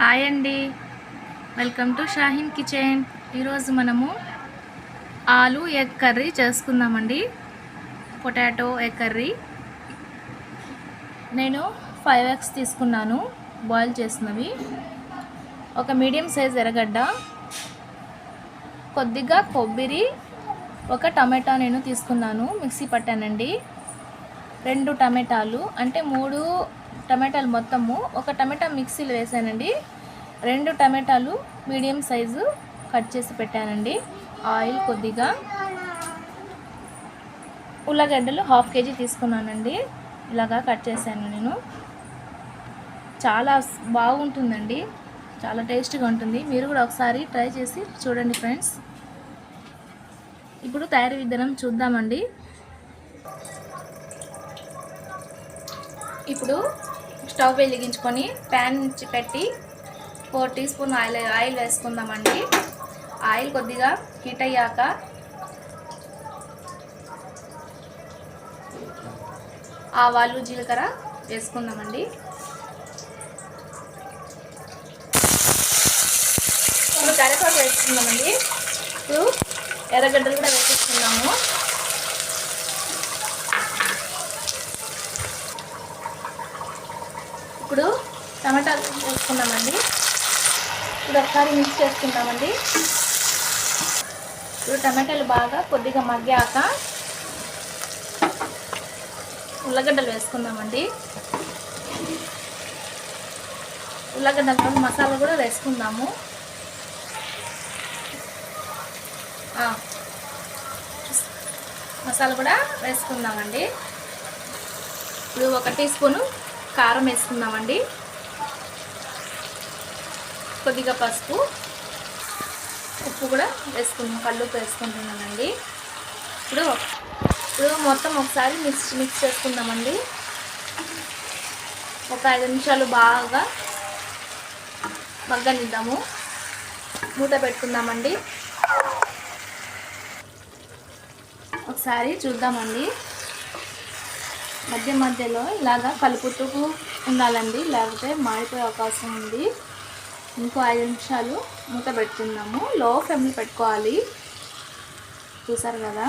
Hi అండి. Welcome to Shaheen kitchen ఈరోజు మనము ఆలు ఎగ్ కర్రీ చేసుకుందామండి. Potato egg curry. నేను ఫైవ్ ఎగ్స్ తీసుకున్నాను బాయిల్ చేసినవి. ఒక మీడియం సైజ్ ఎర్రగడ్డ కొద్దిగా కొబ్బరి ఒక టమాటా నేను తీసుకున్నాను మిక్సీ పట్టానండి. రెండు టమాటాలు అంటే మూడు టమాటాలు మొత్తము ఒక టమాటా మిక్సీలో వేసానండి. రెండు టమాటాలు మీడియం సైజు కట్ చేసి పెట్టానండి. ఆయిల్ కొద్దిగా ఉల్లగడ్డలు హాఫ్ కేజీ తీసుకున్నానండి. ఇలాగా కట్ చేశాను నేను. చాలా బాగుంటుందండి. చాలా టేస్ట్గా ఉంటుంది. మీరు కూడా ఒకసారి ట్రై చేసి చూడండి ఫ్రెండ్స్. ఇప్పుడు తయారీ విధానం చూద్దామండి. ఇప్పుడు స్టవ్ వెలిగించుకొని ప్యాన్ నుంచి పెట్టి four tea spoon oil oil వేసుకుందామండి. ఆయిల్ కొద్దిగా హీట్ అయ్యాక ఆవాలు జీలకర్ర వేసుకుందామండి. ఇప్పుడు కరివేపాకు వేసుకుందామండి. ఇప్పుడు ఎర్రగడ్డలు కూడా వేసేసుకుందాము. ఇప్పుడు టమాటాలు వేసుకున్నామండి ఇప్పుడు ఒకసారి మిక్స్ చేసుకుందామండి. ఇప్పుడు టమాటాలు బాగా కొద్దిగా మగ్గాక ఉల్లగడ్డలు వేసుకుందామండి. ఉల్లగడ్డలతో మసాలా కూడా వేసుకుందాము. మసాలా కూడా వేసుకుందామండి. ఇప్పుడు ఒక టీ స్పూను కారం వేసుకుందామండి. కొద్దిగా పసుపు ఉప్పు కూడా వేసుకుందాం కళ్ళు వేసుకుంటున్నానండి. ఇప్పుడు ఇప్పుడు మొత్తం ఒకసారి మిక్స్ మిక్స్ చేసుకుందామండి. ఒక ఐదు నిమిషాలు బాగా మగ్గనిద్దాము. మూత పెట్టుకుందామండి. ఒకసారి చూద్దామండి. మధ్య మధ్యలో ఇలాగా కలుపుతూ ఉండాలండి. లేకపోతే మాడిపోయే అవకాశం ఉంది. ఇంకో ఐదు నిమిషాలు మూత పెట్టుకుందాము లో ఫ్లేమ్లో పెట్టుకోవాలి. చూసారు కదా?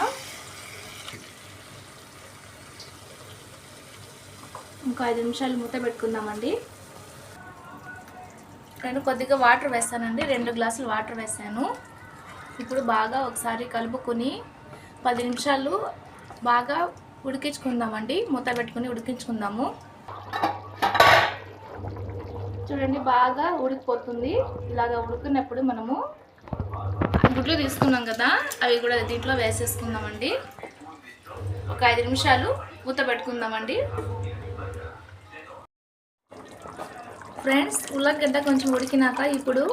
ఇంకో ఐదు నిమిషాలు మూత పెట్టుకుందామండి. నేను కొద్దిగా వాటర్ వేస్తానండి. రెండు గ్లాసులు వాటర్ వేసాను. ఇప్పుడు బాగా ఒకసారి కలుపుకొని పది నిమిషాలు బాగా ఉడికించుకుందామండి. మూత పెట్టుకుని ఉడికించుకుందాము. చూడండి బాగా ఉడికిపోతుంది. ఇలాగ ఉడికినప్పుడు మనము గుడ్లు తీసుకున్నాం కదా అవి కూడా దీంట్లో వేసేసుకుందామండి. ఒక ఐదు నిమిషాలు మూత పెట్టుకుందామండి. ఫ్రెండ్స్ ఉల్లగడ్డ కొంచెం ఉడికినాక ఇప్పుడు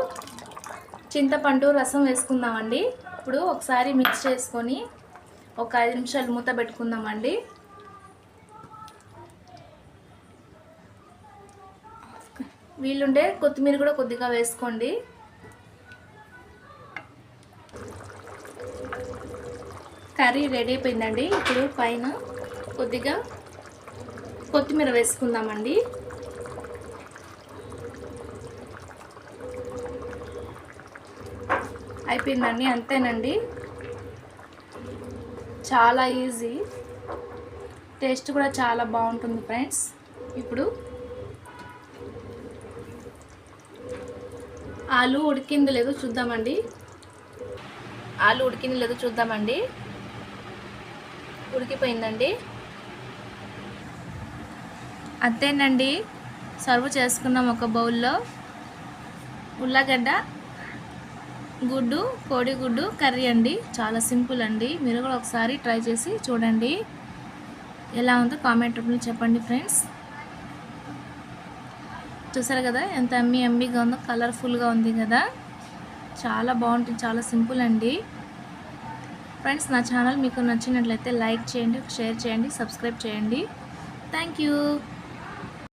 చింతపండు రసం వేసుకుందామండి. ఇప్పుడు ఒకసారి మిక్స్ చేసుకొని ఒక ఐదు నిమిషాలు మూత పెట్టుకుందామండి. వీళ్ళుండే కొత్తిమీర కూడా కొద్దిగా వేసుకోండి. కర్రీ రెడీ అయిపోయిందండి. ఇప్పుడు పైన కొద్దిగా కొత్తిమీర వేసుకుందామండి. అయిపోయిందండి అంతేనండి. చాలా ఈజీ. టేస్ట్ కూడా చాలా బాగుంటుంది ఫ్రెండ్స్. ఇప్పుడు ఆలు ఉడికింది లేదో చూద్దామండి. ఆలు ఉడికింది లేదో చూద్దామండి. ఉడికిపోయిందండి. అంతేనండి. సర్వ్ చేసుకున్నాం ఒక బౌల్లో. ఉల్లగడ్డ గుడ్డు కోడిగుడ్డు కర్రీ అండి. చాలా సింపుల్ అండి. మీరు కూడా ఒకసారి ట్రై చేసి చూడండి. ఎలా ఉందో కామెంట్ రూపంలో చెప్పండి ఫ్రెండ్స్. చూసారు కదా ఎంత అమ్మి అమ్మిగా ఉందో కలర్ఫుల్గా ఉంది కదా. చాలా బాగుంటుంది చాలా సింపుల్ అండి. ఫ్రెండ్స్ నా ఛానల్ మీకు నచ్చినట్లయితే లైక్ చేయండి షేర్ చేయండి సబ్స్క్రైబ్ చేయండి. Thank you.